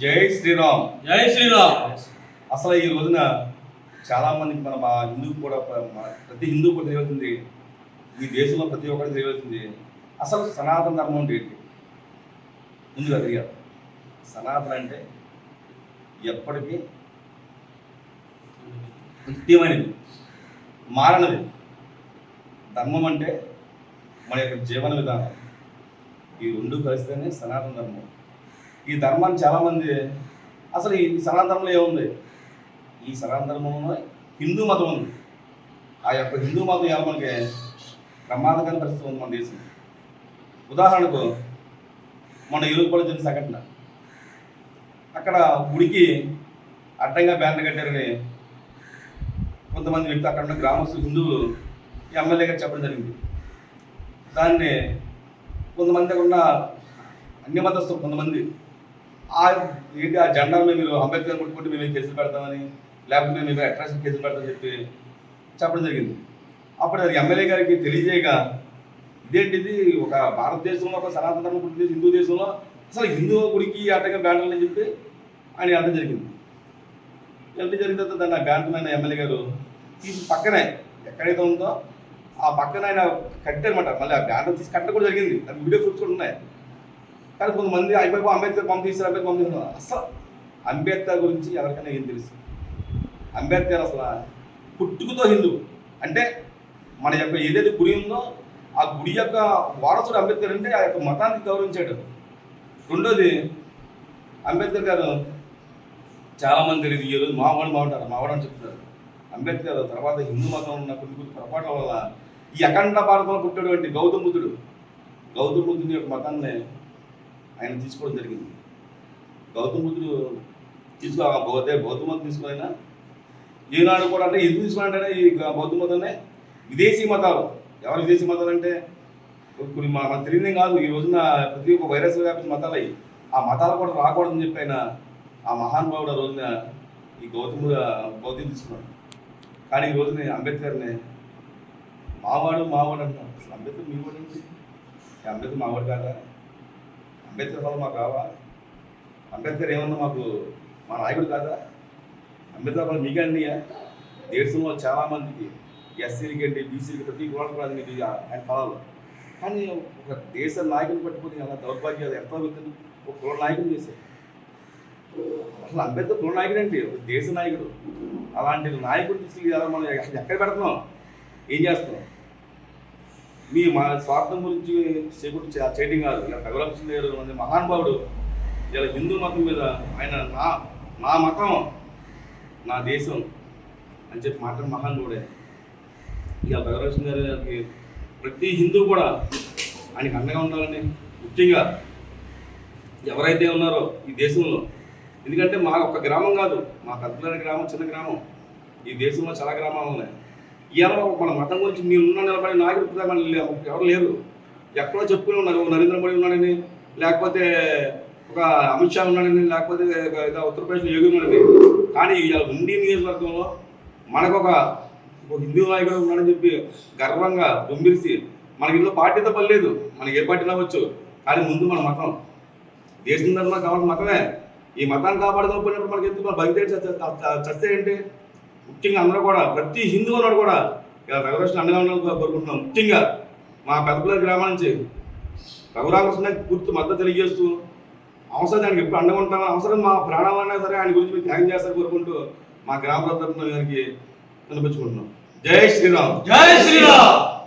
జై శ్రీరామ్. జై శ్రీరామ్. అసలు ఈ రోజున చాలా మందికి మన మా హిందూ కూడా ప్రతి హిందూ కూడా తెలియవలసింది ఈ దేశంలో ప్రతి ఒక్కరికి తెలియవలసింది అసలు సనాతన ధర్మం అంటే ఏంటి? ముందుగా తెలియాలి. సనాతన అంటే ఎప్పటికీ నిత్యమైనది మారనిది. ధర్మం అంటే మన యొక్క జీవన విధానం. ఈ రెండు కలిస్తేనే సనాతన ధర్మం. ఈ ధర్మాన్ని చాలామంది అసలు ఈ సనాతనంలో ధర్మంలో ఏముంది? ఈ సనాతనంలో హిందూ మతం ఉంది. ఆ యొక్క హిందూ మతం ఎలా మనకి ప్రమాదకర పరిస్థితి ఉంది మన దేశం ఉదాహరణకు మన ఎలుగుపల్లి జరిగిన సంఘటన. అక్కడ గుడికి అడ్డంగా బ్యానర్ కట్టారని కొంతమంది వ్యక్తులు అక్కడ ఉన్న గ్రామస్తులు హిందువులు ఈ ఎమ్మెల్యే గారు చెప్పడం జరిగింది. దాన్ని కొంతమంది అక్కడ ఉన్న అన్ని మతస్థులు కొంతమంది ఆ ఏంటి ఆ జెండాను మీరు అంబేద్కర్ ముట్టుకుంటే మేము కేసులు పెడతామని? లేకపోతే మేము అట్రాక్షన్ కేసులు పెడతామని చెప్పి చెప్పడం జరిగింది. అప్పుడు అది ఎమ్మెల్యే గారికి తెలియజేయగా ఇదేంటిది ఒక భారతదేశంలో ఒక సనాతన ధర్మం పుట్టిన హిందూ దేశంలో. అసలు హిందూ గుడికి అడ్డగా బ్యానర్లు అని చెప్పి ఆయన వెళ్ళడం జరిగింది. ఎంత జరిగిన తర్వాత దాన్ని ఆ బ్యానర్ ఆయన ఎమ్మెల్యే గారు తీసి పక్కనే ఎక్కడైతే ఉందో ఆ పక్కన ఆయన కట్టారనమాట మళ్ళీ ఆ బ్యానర్ తీసి కట్టడం కూడా జరిగింది. అది వీడియో ఫుట్స్ కూడా ఉన్నాయి. కానీ కొంతమంది అయిపోయి అంబేద్కర్ పంపిస్తారు అంబేద్కర్ పంపిస్తున్నారు అసలు అంబేద్కర్ గురించి ఎవరికైనా ఏం తెలుసు? అంబేద్కర్ అసలు పుట్టుకతో హిందూ. అంటే మన యొక్క ఏదైతే గుడి ఉందో ఆ గుడి యొక్క వారసుడు అంబేద్కర్ అంటే ఆ యొక్క మతానికి గౌరవించాడు. రెండోది అంబేద్కర్ గారు చాలామంది తెలియదు ఈ రోజు మావాడు బాగుంటారు మావాడు అని చెప్తున్నారు. అంబేద్కర్ తర్వాత హిందూ మతం ఉన్న కొన్ని కొన్ని పొరపాట్ల వల్ల ఈ అఖండ భారతంలో పుట్టినటువంటి గౌతమ బుద్ధుడు. గౌతమ బుద్ధుని యొక్క మతాన్ని ఆయన తీసుకోవడం జరిగింది. గౌతమ బుద్ధుడు తీసుకో బౌద్ధ బౌద్ధ తీసుకుని ఈనాడు కూడా అంటే ఎందుకు తీసుకున్నాడంటే ఈ బౌద్ధ విదేశీ మతాలు. ఎవరు విదేశీ మతాలు అంటే కొన్ని మా మనకు కాదు. ఈ రోజున ప్రతి ఒక్క వైరస్ వ్యాపించిన మతాలు అయ్యి ఆ మతాలు కూడా రాకూడదని చెప్పి ఆయన ఆ మహానుభావుడు ఆ రోజున ఈ గౌతముడు బౌద్ధం తీసుకున్నాడు. కానీ ఈ రోజున అంబేద్కర్ని మావాడు మావాడు అంటున్నాడు అసలు అంబేద్కర్ మీ వాడు ఏంటి అంబేద్కర్ మావాడు కాదా? అంబేద్కర్ వల్ల మాకు కావాలి అంబేద్కర్ ఏమన్నా మాకు మా నాయకుడు కాదా? అంబేద్కర్ వల్ల మీకు అండియా దేశంలో చాలామందికి ఎస్సీలకి అండి బీసీలకి ప్రతి కులాలకు కూడా అది ఆయన ఫలాలు కానీ ఒక దేశ నాయకుని పట్టుకుని అలా దౌర్భాగ్యాలు ఎంత అవుతుంది? ఒక కుల నాయకుని చేశారు అసలు అంబేద్కర్ కుల నాయకుడు అండి ఒక దేశ నాయకుడు. అలాంటి నాయకుడు తీసుకెళ్ళి మనం ఎక్కడ పెడుతున్నాం? ఏం చేస్తున్నాం? మీ మా స్వార్థం గురించి చేకూర్చి చే- చేయడం కాదు. ఇలా తగలకృష్ణ గారు మంది మహానుభావుడు ఇలా హిందూ మతం మీద ఆయన నా నా మతం నా దేశం అని చెప్పి మాట్లాడిన మహానుభావుడే. ఇక భగవలక్ష్మి గారికి ప్రతి హిందూ కూడా ఆయనకి అండగా ఉండాలని ముఖ్యంగా ఎవరైతే ఉన్నారో ఈ దేశంలో. ఎందుకంటే మా ఒక్క గ్రామం కాదు మా పెద్దల గ్రామం చిన్న గ్రామం. ఈ దేశంలో చాలా గ్రామాలు ఉన్నాయి. ఇవాళ మన మతం గురించి మీరు ఉన్న నిలబడి నాయకుడు ఇప్పుడు మన ఎవరు లేరు. ఎక్కడో చెప్పుకుని ఉన్నారు. నరేంద్ర మోడీ ఉన్నాడని లేకపోతే ఒక అమిత్ షా ఉన్నాడని లేకపోతే ఉత్తరప్రదేశ్లో యోగి ఉన్నాడని. కానీ ఇవాళ ఉండి నియోజకవర్గంలో మనకు ఒక హిందూ నాయకుడు ఉన్నాడని చెప్పి గర్వంగా దుమ్మిరిసి మనకి ఇందులో పార్టీతో పని లేదు. మనకి ఏ పార్టీ రావచ్చు కానీ ముందు మన మతం. దేశం తరఫున కావాల్సిన మతమే. ఈ మతాన్ని కాపాడుకోకపోయినప్పుడు మనకి ఎందుకు మన బయట చస్తే ఏంటి? ముఖ్యంగా అందరూ కూడా ప్రతి హిందూ అన్నాడు కూడా ఇలా రఘురాష్ట్రం అండగా ఉండాలని కోరుకుంటున్నాం. ముఖ్యంగా మా పెద్దపల్లి గ్రామం నుంచి రఘురామకృష్ణ గుర్తు మద్దతు తెలియజేస్తూ అవసరం దానికి ఎప్పుడు అండగా ఉంటామని అవసరం మా ప్రాణాలన్నా సరే ఆయన గురించి మీరు త్యాగం చేస్తారు కోరుకుంటూ మా గ్రామ ప్రజల గారికి వినిపించుకుంటున్నాం. జై శ్రీరామ్. జై శ్రీరామ్.